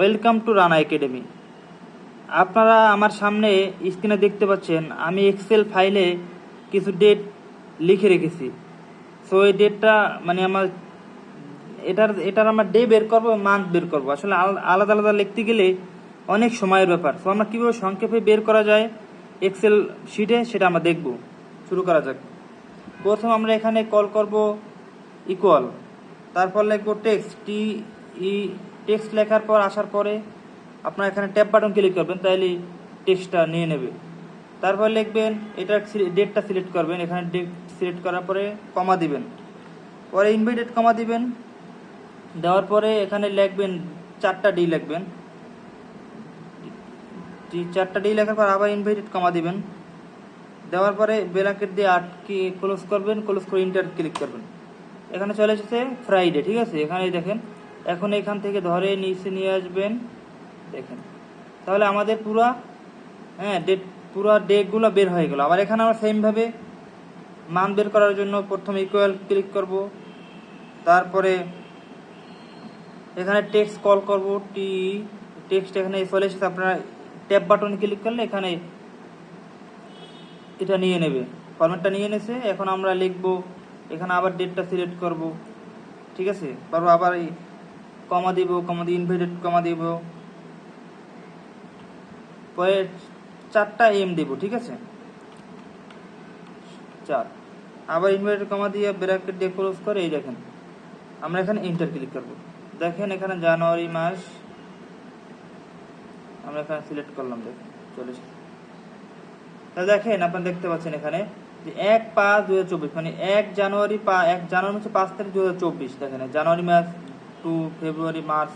Welcome to Rana academy. আপনারা আমার সামনে স্ক্রিনে দেখতে পাচ্ছেন, আমি এক্সেল ফাইলে কিছু ডেট লিখে রেখেছি। সো এই ডেটটা মানে আমার, এটার এটার আমরা ডে বের করব মান্থ বের করব। আসলে আল- আলাদা আলাদা লিখতে গেলে অনেক সময়ের ব্যাপার। সো আমরা কীভাবে সংক্ষেপে বের করা যায় এক্সেল শিটে সেটা আমরা দেখব। শুরু করা যাক। প্রথম আমরা এখানে কল করব ইকুয়াল তারপর লিখব টেক্সট টি ই টেক্সট লেখার পর আসার পরে আপনার এখানে ট্যাব বাটন ক্লিক করবেন, তাইলে টেক্সটটা নিয়ে নেবে। তারপর লিখবেন, এটা ডেটটা সিলেক্ট করবেন। এখানে ডেট সিলেক্ট করার পরে কমা দিবেন। পরে ইনভাইটেড কমা দিবেন। দেওয়ার পরে এখানে লিখবেন, চারটা ডি লিখবেন। চারটা ডি লেখার পর আবার ইনভাইটেড কমা দিবেন। দেওয়ার পরে ব্র্যাকেট দিয়ে আটকে ক্লোজ করবেন ক্লোজ করে ইন্টার ক্লিক করবেন। এখানে চলে এসেছে ফ্রাইডে ঠিক আছে? এখানে দেখেন এখন এখান থেকে ধরে নিচে নিয়ে আসবেন। দেখেন। তাহলে আমাদের পুরা হ্যাঁ ডেট পুরো ডেকগুলো বের হয়ে গেল। আবার এখানে আমরা সেমভাবে মান বের করার জন্য প্রথমে ইকুয়াল ক্লিক করব। তারপরে এখানে টেক্সট কল করব। টি টেক্সট এখানে চলে এসেছে। আপনারা ট্যাব বাটন ক্লিক করলে এখানে এটা নিয়ে নেবে। ফরম্যাটটা নিয়ে নেছে এখন আমরা লিখব, এখানে আবার ডেটটা সিলেক্ট করব। ঠিক আছে? তারপর আবার এই কমা দিব, কমা দিয়ে ইনভাইটেড কমা দিব। পরে চারটা এম দিব, ঠিক আছে? চার। আবার ইনভাইটেড কমা দিয়ে ব্র্যাকেট দিয়ে ক্লোজ করে, এই দেখেন। আমরা এখানে ইন্টার ক্লিক করব। দেখেন এখানে জানুয়ারি মাস। আমরা এখানে সিলেক্ট করলাম, দেখেন, চলে তা দেখেন, আপনারা দেখতে পাচ্ছেন এখানে যে এক পাঁচ দু মানে এক জানুয়ারি পা, এক জানুয়ারি হচ্ছে পাঁচ তারিখ দু দেখেন, January mass to February, March,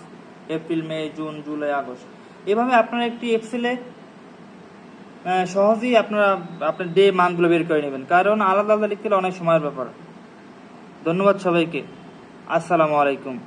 April, May, June, July, August. এভাবে আপনারা একটি এক্সেলে সহজেই আপনারা, আপনার ডে মান্থগুলো বের করে নেবেন। কারণ আলাদা আলাদা লিখতে অনেক সময়ের ব্যাপার। ধন্যবাদ সবাইকে। আসসালামু আলাইকুম।